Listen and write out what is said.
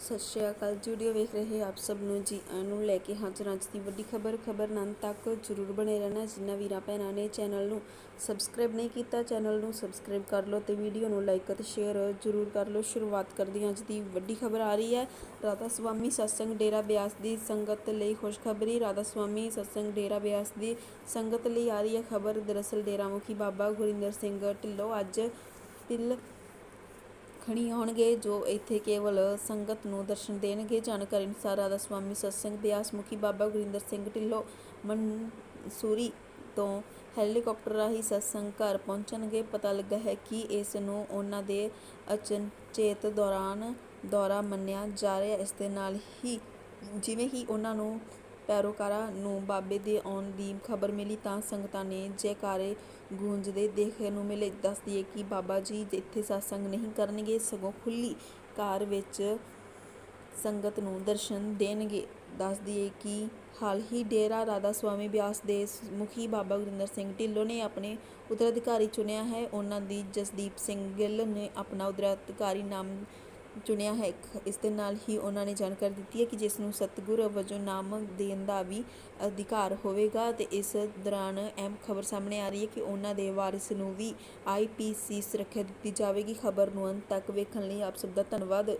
ਸਤਿ ਸ਼੍ਰੀ ਅਕਾਲ ਜੀ ਵੀਡੀਓ ਵੇਖ ਰਹੇ ਆਪ ਸਭ ਨੂੰ ਜੀ ਨੂੰ ਲੈ ਕੇ ਹਾਜ਼ਰ ਅੱਜ ਦੀ ਵੱਡੀ ਖਬਰ। ਖਬਰ ਨੰਨ ਤੱਕ ਜਰੂਰ ਬਣੇ ਰਹਿਣਾ ਜਿਨ੍ਹਾਂ ਵੀਰਾਂ ਭੈਣਾਂ ਨੇ ਚੈਨਲ ਨੂੰ ਸਬਸਕ੍ਰਾਈਬ ਨਹੀਂ ਕੀਤਾ ਚੈਨਲ ਨੂੰ ਸਬਸਕ੍ਰਾਈਬ ਕਰ ਲਓ ਤੇ ਵੀਡੀਓ ਨੂੰ ਲਾਈਕ ਅਤੇ ਸ਼ੇਅਰ ਜਰੂਰ ਕਰ ਲਓ। ਸ਼ੁਰੂਆਤ ਕਰਦੇ ਹਾਂ ਅੱਜ ਦੀ ਵੱਡੀ ਖਬਰ ਆ ਰਹੀ ਹੈ। ਰਾਧਾ ਸੁਆਮੀ ਸਤਸੰਗ ਡੇਰਾ ਬਿਆਸ ਦੀ ਸੰਗਤ ਲਈ ਖੁਸ਼ਖਬਰੀ। ਰਾਧਾ ਸੁਆਮੀ ਸਤਸੰਗ ਡੇਰਾ ਬਿਆਸ ਦੀ ਸੰਗਤ ਲਈ ਆ ਰਹੀ ਹੈ ਖਬਰ। ਦਰਅਸਲ ਡੇਰਾ ਮੁਖੀ ਬਾਬਾ ਗੁਰਿੰਦਰ ਸਿੰਘ ਢਿੱਲੋਂ ਅੱਜ ਤਿਲ ਖਣੀ ਆਉਣਗੇ, ਜੋ ਇੱਥੇ ਕੇਵਲ ਸੰਗਤ ਨੂੰ ਦਰਸ਼ਨ ਦੇਣਗੇ। ਜਾਣਕਾਰੀ ਅਨੁਸਾਰ ਰਾਧਾ ਸੁਆਮੀ ਸਤਸੰਗ ਬਿਆਸ ਮੁਖੀ ਬਾਬਾ ਗੁਰਿੰਦਰ ਸਿੰਘ ਢਿੱਲੋਂ ਮਨਸੂਰੀ ਤੋਂ ਹੈਲੀਕਾਪਟਰ ਰਾਹੀਂ ਸਤਸੰਗ ਘਰ ਪਹੁੰਚਣਗੇ। ਪਤਾ ਲੱਗਾ ਹੈ ਕਿ ਇਸ ਨੂੰ ਉਹਨਾਂ ਦੇ ਅਚਨਚੇਤ ਦੌਰਾਨ ਦੌਰਾ ਮੰਨਿਆ ਜਾ ਰਿਹਾ ਇਸ ਦੇ ਨਾਲ ਹੀ, ਜਿਵੇਂ ਹੀ ਉਹਨਾਂ ਨੂੰ ਪੈਰੋਕਾਰਾਂ ਨੂੰ ਬਾਬੇ ਦੇ ਆਉਣ ਦੀ ਖਬਰ ਮਿਲੀ ਤਾਂ ਸੰਗਤਾਂ ਨੇ ਜੈਕਾਰੇ ਗੂੰਜਦੇ ਦੇਖਣ ਨੂੰ ਮਿਲੇ। ਦੱਸਦੀਏ ਕਿ ਬਾਬਾ ਜੀ ਇੱਥੇ ਸਤਸੰਗ ਨਹੀਂ ਕਰਨਗੇ, ਸਗੋਂ ਖੁੱਲੀ ਕਾਰ ਵਿੱਚ ਸੰਗਤ ਨੂੰ ਦਰਸ਼ਨ ਦੇਣਗੇ। ਦੱਸਦੀਏ ਕਿ ਹਾਲ ਹੀ ਡੇਰਾ ਰਾਧਾ ਸੁਆਮੀ ਬਿਆਸ ਦੇ ਮੁਖੀ ਬਾਬਾ ਗੁਰਿੰਦਰ ਸਿੰਘ ਢਿੱਲੋਂ ਨੇ ਆਪਣੇ ਉਤਰਾਧਿਕਾਰੀ ਚੁਣਿਆ ਹੈ। ਉਹਨਾਂ ਦੀ ਜਸਦੀਪ ਸਿੰਘ ਗਿੱਲ ਨੇ ਆਪਣਾ ਉਤਰਾਧਿਕਾਰੀ ਨਾਮ ਚੁਣਿਆ ਹੈ। ਇਸ ਦੇ ਨਾਲ ਹੀ ਉਹਨਾਂ ਨੇ ਜਾਣਕਾਰੀ ਦਿੱਤੀ ਹੈ ਕਿ ਜਿਸ ਨੂੰ ਸਤਿਗੁਰ ਵਜੋਂ ਨਾਮ ਦੇਣ ਦਾ ਵੀ ਅਧਿਕਾਰ ਹੋਵੇਗਾ ਤੇ ਇਸ ਦੌਰਾਨ ਅਹਿਮ ਖਬਰ ਸਾਹਮਣੇ ਆ ਰਹੀ ਹੈ ਕਿ ਉਹਨਾਂ ਦੇ ਵਾਰਿਸ ਨੂੰ ਵੀ ਆਈਪੀਸੀ ਸੁਰੱਖਿਆ ਦਿੱਤੀ ਜਾਵੇਗੀ। ਖਬਰ ਨੂੰ ਅੰਤ ਤੱਕ ਵੇਖਣ ਲਈ ਆਪ ਸਭ ਦਾ ਧੰਨਵਾਦ।